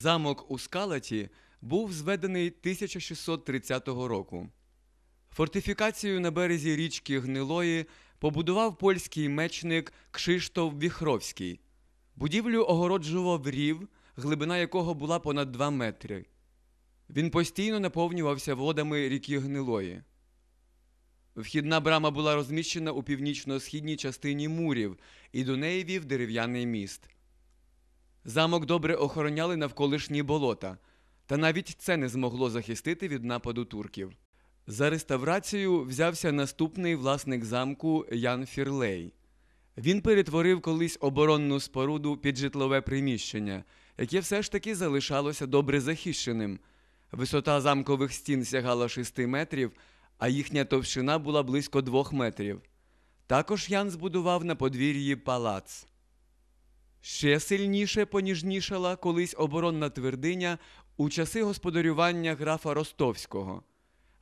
Замок у Скалаті був зведений 1630 року. Фортифікацію на березі річки Гнилої побудував польський мечник Кшиштоф Віхровський. Будівлю огороджував рів, глибина якого була понад 2 метри. Він постійно наповнювався водами ріки Гнилої. Вхідна брама була розміщена у північно-східній частині мурів, і до неї вів дерев'яний міст. Замок добре охороняли навколишні болота, та навіть це не змогло захистити від нападу турків. За реставрацію взявся наступний власник замку Ян Фірлей. Він перетворив колись оборонну споруду під житлове приміщення, яке все ж таки залишалося добре захищеним. Висота замкових стін сягала 6 метрів, а їхня товщина була близько 2 метрів. Також Ян збудував на подвір'ї палац. Ще сильніше поніжнішала колись оборонна твердиня у часи господарювання графа Ростовського.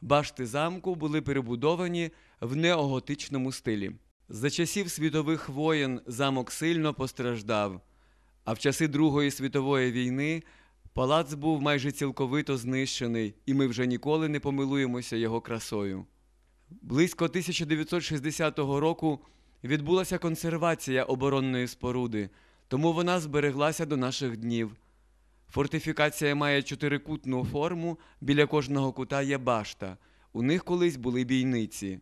Башти замку були перебудовані в неоготичному стилі. За часів світових воєн замок сильно постраждав, а в часи Другої світової війни палац був майже цілковито знищений, і ми вже ніколи не помилуємося його красою. Близько 1960 року відбулася консервація оборонної споруди, тому вона збереглася до наших днів. Фортифікація має чотирикутну форму, біля кожного кута є башта. У них колись були бійниці.